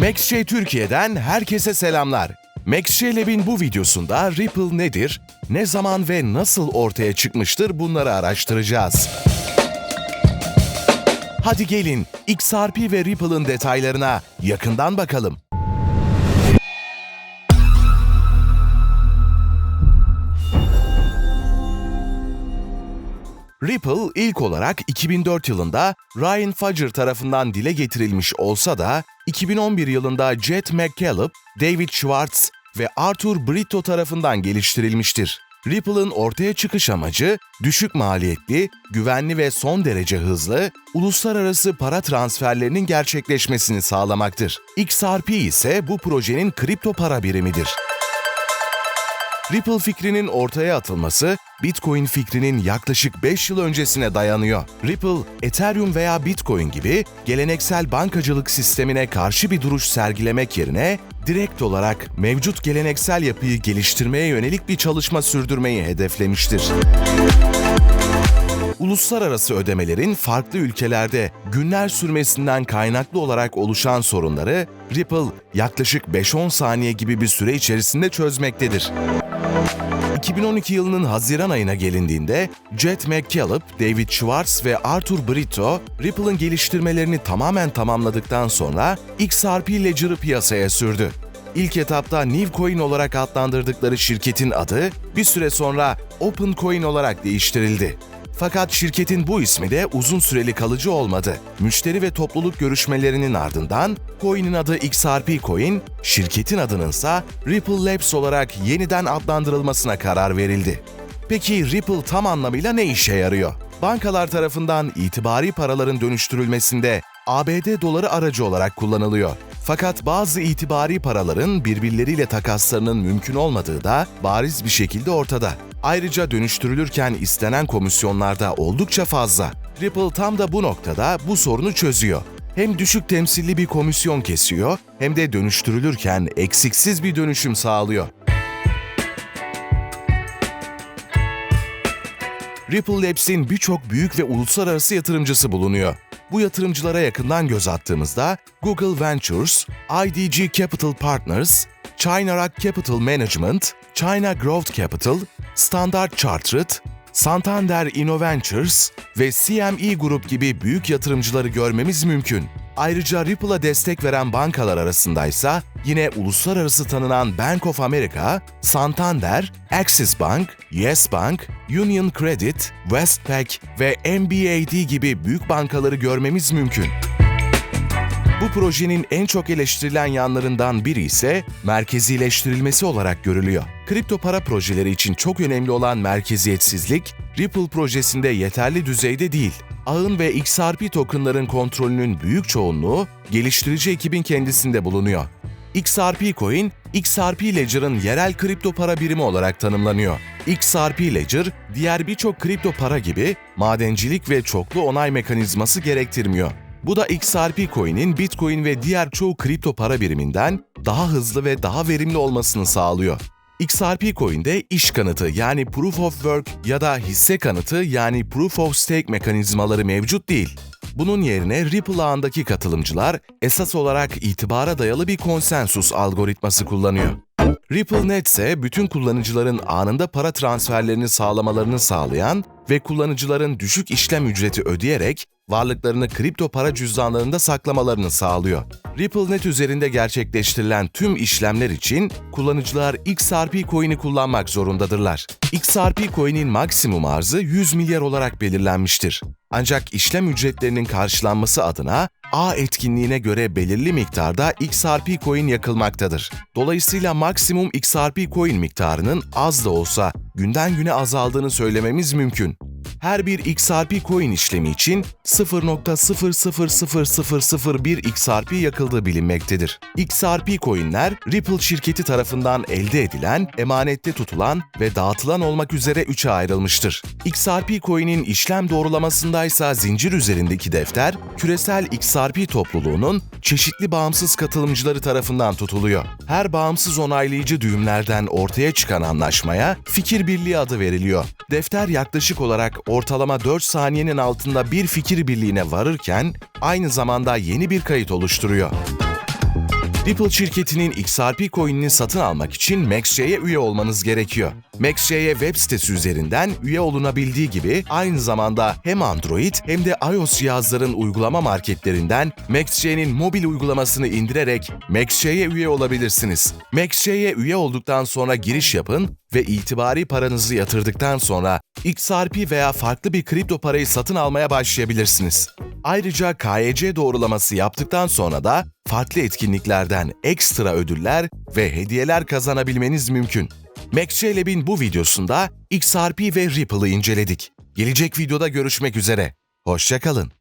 MaxJ Türkiye'den herkese selamlar. MaxJ Lab'in bu videosunda Ripple nedir, ne zaman ve nasıl ortaya çıkmıştır bunları araştıracağız. Hadi gelin XRP ve Ripple'ın detaylarına yakından bakalım. Ripple ilk olarak 2004 yılında Ryan Fudger tarafından dile getirilmiş olsa da 2011 yılında Jet McCaleb, David Schwartz ve Arthur Brito tarafından geliştirilmiştir. Ripple'ın ortaya çıkış amacı düşük maliyetli, güvenli ve son derece hızlı uluslararası para transferlerinin gerçekleşmesini sağlamaktır. XRP ise bu projenin kripto para birimidir. Ripple fikrinin ortaya atılması, Bitcoin fikrinin yaklaşık 5 yıl öncesine dayanıyor. Ripple, Ethereum veya Bitcoin gibi geleneksel bankacılık sistemine karşı bir duruş sergilemek yerine direkt olarak mevcut geleneksel yapıyı geliştirmeye yönelik bir çalışma sürdürmeyi hedeflemiştir. Uluslararası ödemelerin farklı ülkelerde günler sürmesinden kaynaklı olarak oluşan sorunları Ripple yaklaşık 5-10 saniye gibi bir süre içerisinde çözmektedir. 2012 yılının Haziran ayına gelindiğinde Jet McCaleb, David Schwartz ve Arthur Brito, Ripple'ın geliştirmelerini tamamen tamamladıktan sonra XRP Ledger'ı piyasaya sürdü. İlk etapta Newcoin olarak adlandırdıkları şirketin adı bir süre sonra OpenCoin olarak değiştirildi. Fakat şirketin bu ismi de uzun süreli kalıcı olmadı. Müşteri ve topluluk görüşmelerinin ardından coin'in adı XRP Coin, şirketin adının ise Ripple Labs olarak yeniden adlandırılmasına karar verildi. Peki Ripple tam anlamıyla ne işe yarıyor? Bankalar tarafından itibari paraların dönüştürülmesinde ABD doları aracı olarak kullanılıyor. Fakat bazı itibari paraların birbirleriyle takaslarının mümkün olmadığı da bariz bir şekilde ortada. Ayrıca dönüştürülürken istenen komisyonlar da oldukça fazla. Ripple tam da bu noktada bu sorunu çözüyor. Hem düşük temsilli bir komisyon kesiyor hem de dönüştürülürken eksiksiz bir dönüşüm sağlıyor. Ripple Labs'in birçok büyük ve uluslararası yatırımcısı bulunuyor. Bu yatırımcılara yakından göz attığımızda Google Ventures, IDG Capital Partners, China Rock Capital Management, China Growth Capital, Standard Chartered, Santander Innoventures ve CME Group gibi büyük yatırımcıları görmemiz mümkün. Ayrıca Ripple'a destek veren bankalar arasındaysa yine uluslararası tanınan Bank of America, Santander, Axis Bank, Yes Bank, Union Credit, Westpac ve MBAD gibi büyük bankaları görmemiz mümkün. Bu projenin en çok eleştirilen yanlarından biri ise merkezileştirilmesi olarak görülüyor. Kripto para projeleri için çok önemli olan merkeziyetsizlik, Ripple projesinde yeterli düzeyde değil. Ağın ve XRP tokenların kontrolünün büyük çoğunluğu geliştirici ekibin kendisinde bulunuyor. XRP Coin, XRP Ledger'ın yerel kripto para birimi olarak tanımlanıyor. XRP Ledger, diğer birçok kripto para gibi madencilik ve çoklu onay mekanizması gerektirmiyor. Bu da XRP Coin'in Bitcoin ve diğer çoğu kripto para biriminden daha hızlı ve daha verimli olmasını sağlıyor. XRP Coin'de iş kanıtı yani Proof of Work ya da hisse kanıtı yani Proof of Stake mekanizmaları mevcut değil. Bunun yerine Ripple ağındaki katılımcılar esas olarak itibara dayalı bir konsensus algoritması kullanıyor. RippleNet ise bütün kullanıcıların anında para transferlerini sağlamalarını sağlayan ve kullanıcıların düşük işlem ücreti ödeyerek varlıklarını kripto para cüzdanlarında saklamalarını sağlıyor. RippleNet üzerinde gerçekleştirilen tüm işlemler için kullanıcılar XRP coin'i kullanmak zorundadırlar. XRP coin'in maksimum arzı 100 milyar olarak belirlenmiştir. Ancak işlem ücretlerinin karşılanması adına A etkinliğine göre belirli miktarda XRP coin yakılmaktadır. Dolayısıyla maksimum XRP coin miktarının az da olsa günden güne azaldığını söylememiz mümkün. Her bir XRP coin işlemi için 0.000001 XRP yakıldığı bilinmektedir. XRP coinler Ripple şirketi tarafından elde edilen, emanette tutulan ve dağıtılan olmak üzere üçe ayrılmıştır. XRP coin'in işlem doğrulamasındaysa zincir üzerindeki defter, küresel XRP topluluğunun çeşitli bağımsız katılımcıları tarafından tutuluyor. Her bağımsız onaylayıcı düğümlerden ortaya çıkan anlaşmaya fikir birliği adı veriliyor. Defter yaklaşık olarak ortalama 4 saniyenin altında bir fikir birliğine varırken aynı zamanda yeni bir kayıt oluşturuyor. Ripple şirketinin XRP coin'ini satın almak için MaxJ'ye üye olmanız gerekiyor. MaxJ'ye web sitesi üzerinden üye olunabildiği gibi aynı zamanda hem Android hem de iOS cihazların uygulama marketlerinden MaxJ'nin mobil uygulamasını indirerek MaxJ'ye üye olabilirsiniz. MaxJ'ye üye olduktan sonra giriş yapın ve itibari paranızı yatırdıktan sonra XRP veya farklı bir kripto parayı satın almaya başlayabilirsiniz. Ayrıca KYC doğrulaması yaptıktan sonra da farklı etkinliklerden ekstra ödüller ve hediyeler kazanabilmeniz mümkün. MaxJLab'in bu videosunda XRP ve Ripple'ı inceledik. Gelecek videoda görüşmek üzere. Hoşçakalın.